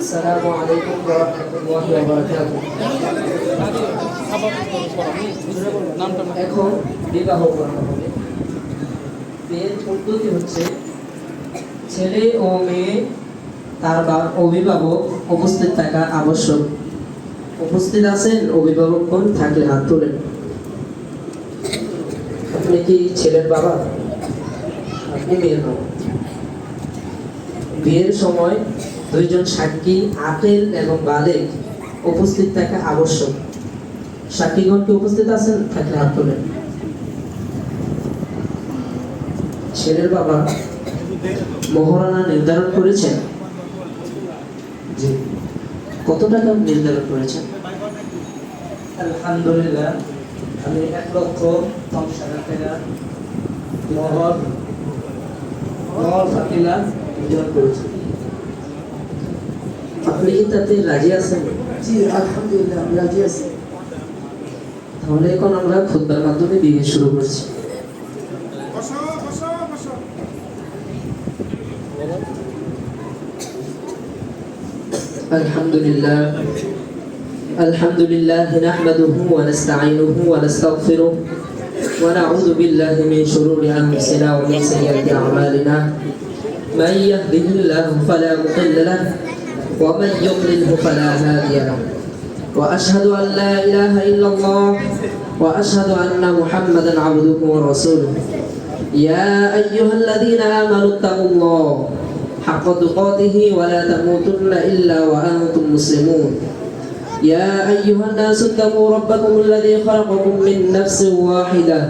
السلام عليكم ورحمة الله وبركاته নামটা বলো। এখন বিবাহ করানো হবে বিয়ের পদ্ধতি হচ্ছে ছেলে ও মেয়ে তার বা অভিভাবক উপস্থিত থাকা আবশ্যক উপস্থিত আছেন অভিভাবকগণ থাকলে হাত তোলেন আপনি কি ছেলের বাবা আপনি মেয়ের বাবা বিয়ের সময় দুইজন সাক্ষী আকেল এবং বালেক উপস্থিত থাকা আবশ্যক। সাক্ষীগণ কি উপস্থিত আছেন? থাকলে হাত তোলেন। ছেলের বাবা মহারানা নির্ধারণ করেছেন। কত টাকা নির্ধারণ করেছেন? আলহামদুলিল্লাহ, আমি এক লক্ষ হাজার টাকা মহর নির্ধারণ করেছি। আপনি কি তাতে রাজি আছেন জি আলহামদুলিল্লাহ আমি রাজি আছি তাহলে এখন আমরা খুদ্বার মাধ্যমে বিয়ে শুরু করছি الحمد لله الحمد لله نحمده ونستعينه ونستغفره ونعوذ بالله من شرور انفسنا ومن سيئات اعمالنا من يهده الله فلا مضل له ومن يضلله فلا هادي له. وأشهد أن لا إله إلا الله وأشهد أن محمدا عبده ورسوله. يا أيها الذين آمنوا اتقوا الله حق تقاته ولا تموتن إلا وأنتم مسلمون. يا أيها الناس اتقوا ربكم الذي خلقكم من نفس واحدة.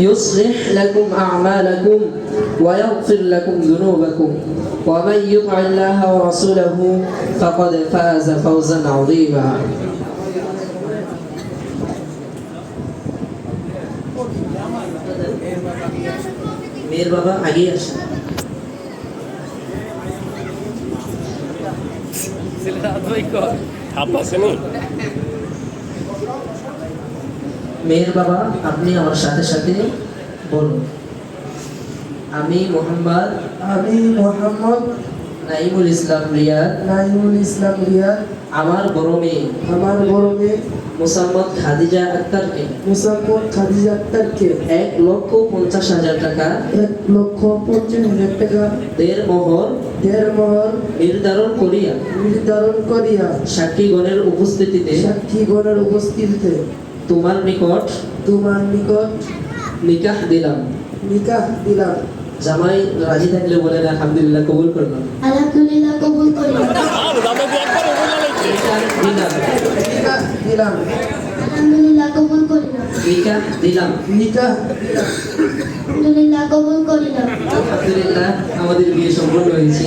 يصلح لكم أعمالكم ويغفر لكم ذنوبكم ومن يطع الله ورسوله فقد فاز فوزا عظيما মেয়ের বাবা আগে আসে ছেলেরা আদবাই কর হাত আসেনি মেয়ের বাবা আপনি আমার সাথে সাথে বলুন। আমি মোহাম্মদ আমি মোহাম্মদ নাইমুল ইসলাম রিয়াদ। নাইমুল ইসলাম রিয়াদ। আমার বড় মেয়ে। আমার বড় মেয়ে মোসাম্মদ খাদিজা আক্তারকে। মুসাম্মদ খাদিজা আক্তারকে। এক লক্ষ পঞ্চাশ হাজার টাকা। এক লক্ষ পঞ্চাশ হাজার টাকা। দেড় মোহর দেড় মহর নির্ধারণ করিয়া। নির্ধারণ করিয়া সাক্ষীগণের উপস্থিতিতে। সাক্ষীগণের উপস্থিতিতে। তোমার নিকট তোমার নিকট নিকাহ দিলাম। নিকাহ দিলাম। জামাই রাজি থাকলে বলেন আলহামদুলিল্লাহ কবুল করলাম আলহামদুলিল্লাহ কবুল করি। নিকাহ দিলাম। আলহামদুলিল্লাহ কবুল করিলাম নিকাহ দিলাম। নিকাহ আলহামদুলিল্লাহ কবুল করিলাম আলহামদুলিল্লাহ আমাদের বিয়ে সম্পন্ন হয়েছে।